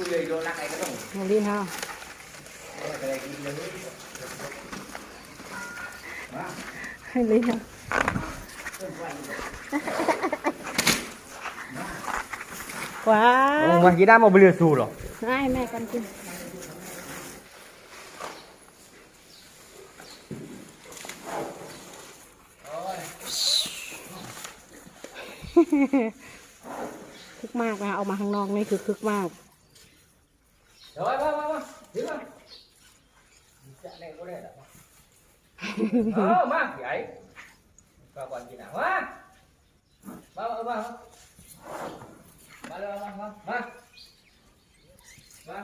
กูเลยโดนนักไอ้ก็ต้องโมลินเฮาอะไรกินเลยมาให้ลินเฮาว้าโอ้วมากี่ด้ามเอาไปเรือสูหรอให้แม่กันกินคึกมากนะคะเอามาข้างนอกนี่คือคึกมาก เดี๋ยวมามามาถึงมาจะเล่นก็ได้หรอเออมาใหญ่ก็ก่อนกินอะมามามามามาเลยมามามามา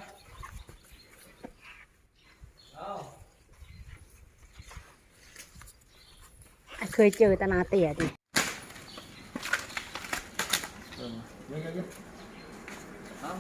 เอาเคยเจอแตนาเตี่ยดิ เยอะเยอะเอา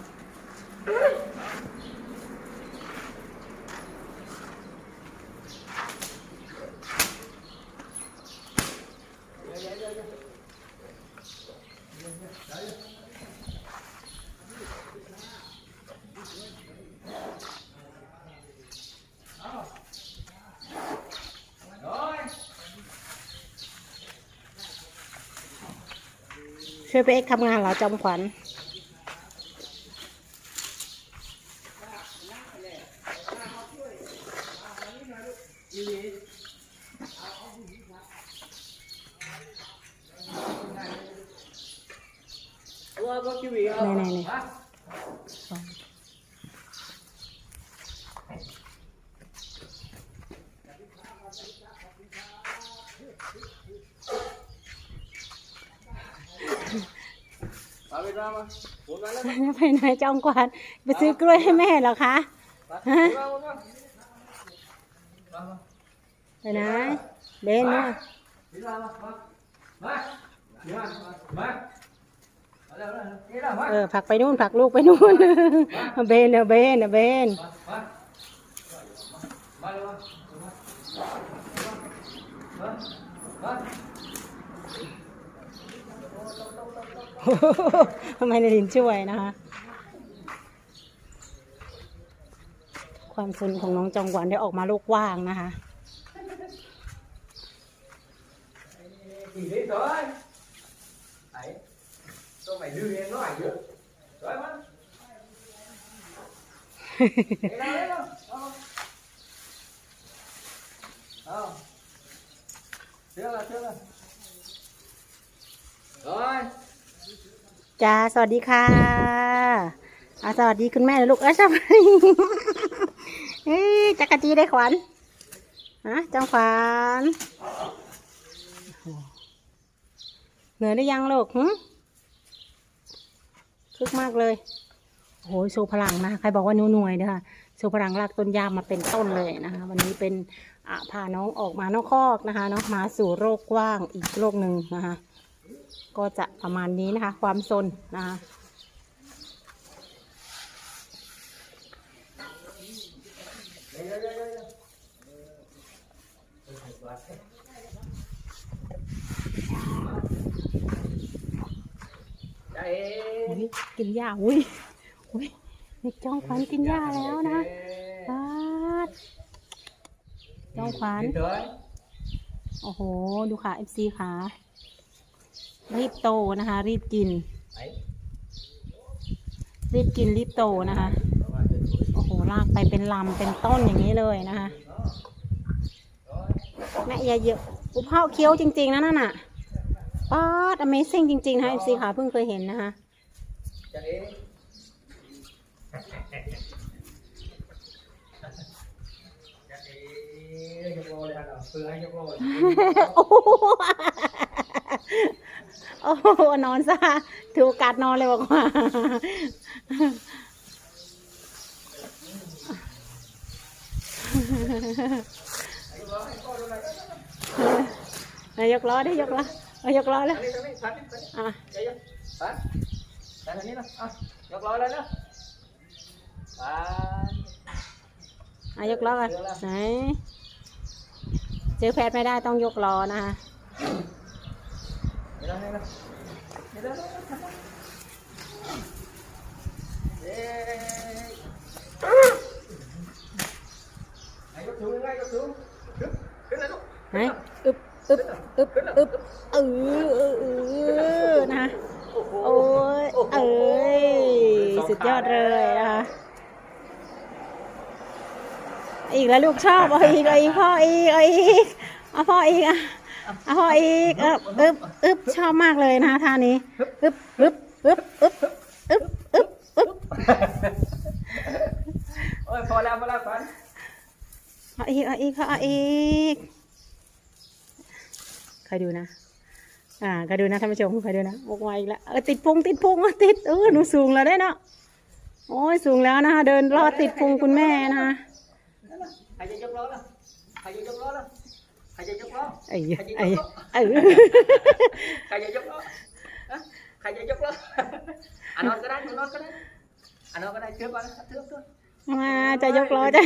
ช่วยไปเอ็กทำงานเหรอจอมขวัญตัวก็คิวีเอาไหนไหมุนมาแล้ว ไปไหนจอมขวัญไปซื้อกล้วยให้แม่เหรอคะมามามามามามาไปไหนเบนด้วย đi ra mà mà đi ra mà mà ở đâu đó đi ra mà เออผลักไปนู่นผลักลูกไปนู่นเบนเนอะเบนเนอะเบน mà mà ทำไมนายลินช่วยนะคะ ความสนของน้องจองหวันได้ออกมาโลกว่างนะคะ thì đi rồi đấy tôi mày đưa em nó ảnh được rồi จ้าสวัสดีค่ะอาสวัสดีคุณแม่ลูกเอ้ยสวัสดีเฮ้ยจักรจีได้ขวัญฮะจังขวัญเหนื่อยได้ยังลูกหึคึกมากเลยโอ้โหโชว์พลังนะใครบอกว่าหนูหน่วยนะคะโชว์พลังลากต้นยางมาเป็นต้นเลยนะคะ วันนี้เป็นอ่าพาน้องออกมานอกคอกนะคะเนาะมาสู่โลกกว้างอีกโลกหนึ่งนะคะ ก็จะประมาณนี้นะคะ ความซนนะคะ đây อุ๊ยกินหญ้าอุ้ยอุ้ยเด็กจ้องขวัญกินหญ้าแล้วนะปาดจ้องขวัญ Đi tới โอ้โห ดูค่ะ FC ค่ะ รีบโตนะคะ รีบกิน đấy รีบกินรีบโตนะคะโอ้โหลากไปเป็นลำเป็นต้นอย่างนี้เลยนะคะแม่อย่าเยอะอุเพาเคี้ยวจริง ๆนะนั่นน่ะป๊าด Amazing จริง ๆ นะคะ FC ค่ะเพิ่งเคยเห็นนะคะ cho đi โอ้โหนอนซะถือโอกาสนอนเลยบอกว่านายกล้อได้ยกล้อนายกล้อแล้วอะ chạy vô hả đây là như nào à nhục lô lên đó à นายกล้อกันไหนเจอแพทย์ไม่ได้ต้องยกล้อนะคะ ไหนอึบอึบอึบอึบเออเออเออนะ โอ้ย เอ้ย สุดยอดเลยนะคะอีกแล้วลูกชอบเอาอีกเอาอีกพ่ออีกเอาอีกเอาพ่ออีกอะ เอาพ่ออีกเอบอึบอึบชอบมากเลยนะคะท่านี้อึบอึบอึบอึบอึบอึบอึบโอ้ยพอแล้วพอแล้วก่อนเอาอีกเอาอีกเอาอีกใครดูนะ อ่าใครดูนะท่านผู้ชมใครดูนะบอกไวอีกแล้วเออติดพุงติดพุงอะติดเออหนูสูงแล้วได้เนาะโอ้ยสูงแล้วนะคะเดินรอดติดพุงคุณแม่นะคะใครจะยกล้อล่ะใครจะยกล้อล่ะ ใครจะยกล้อไอ้ไอ้ไอ้ใครจะยกล้อฮะใครจะยกล้ออะนอนก็ได้นอนก็ได้อะนอนก็ได้เทือบก่อนนะเทือบเทือบมาจะยกล้อจะ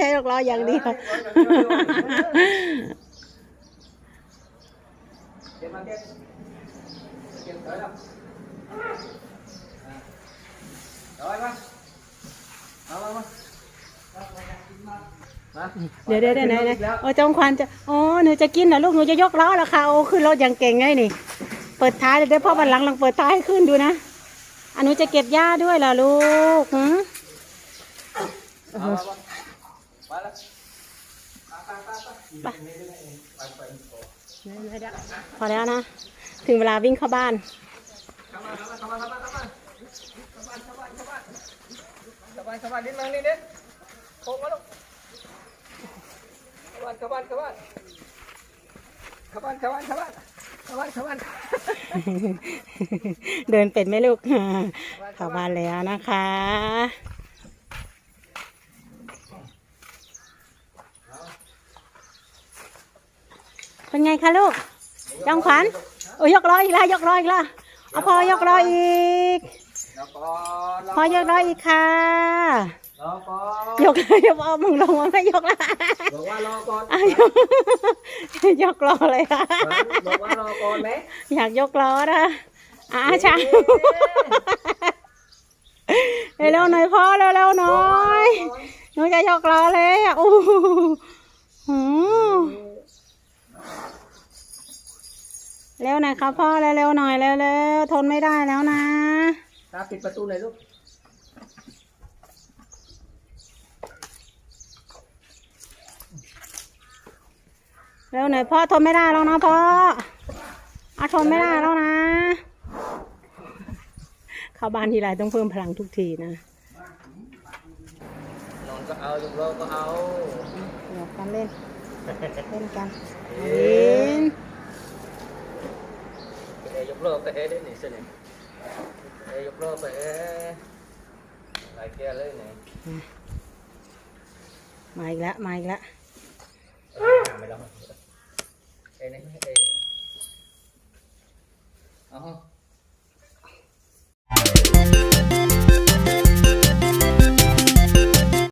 จะยกล้ออย่างเดียวเก็บมาเก็บเก็บเถอะแล้วเอาไว้มาเอา เดี๋ยวเดี๋ยวไหนนะโอ้จงควันจะโอ้หนูจะกินนะลูกหนูจะยกล้อเหรอคะโอ้ขึ้นรถอย่างเก่งไงนี่ เปิดท้ายเดี๋ยวพ่อบันหลังลองเปิดท้ายขึ้นดูนะอันหนูจะเก็บหญ้าด้วยเหรอลูกหืมพอแล้วนะ ถึงเวลาวิ่งเข้าบ้านเข้าบ้านเข้าบ้านเข้าบ้านเข้าบ้านเข้าบ้านเข้าบ้านนิดนึานิดนึงโค้งมาลูก บ้านขบ้านขบ้านขบ้านขบ้านขบ้านขบ้านขบ้านเดินเป็นไหมลูกเข้าบ้านแล้วนะคะเป็นไงคะลูกจองขวัญโอ้ยกร้อยอีกแล้วยกร้อยอีกแล้วเอาพอยกร้อยอีกพอยกร้อยอีกค่ะ รอก่อนยกยกเอามึงลงมาไม่ยกละบอกว่ารอก่อนอะยกยกล้อเลยค่ะบอกว่ารอก่อนไหมอยากยกล้อนะอ่าช่างเร็วๆหน่อยพ่อเร็วๆหน่อยหนูจะยกล้อเลยอะโอ้โหหือเร็วหน่อยครับพ่อเร็วๆหน่อยเร็วๆทนไม่ได้แล้วนะตาปิดประตูหน่อยลูก เร็วหน่อยพ่อทนไม่ได้แล้วนะพ่ออาทนไม่ได้แล้วนะ เข้าบ้านทีไรต้องเพิ่มพลังทุกทีนะนอนก็เอายกรอก็เอาเดี๋ยวกันเล่น เล่นกันลินเอยกรอไปเอได้หนิสิเนี่ยเอยกรอไปเอหลายแก้เลยเนี่ยมาอีกแล้วมาอีกแล้ว 然后。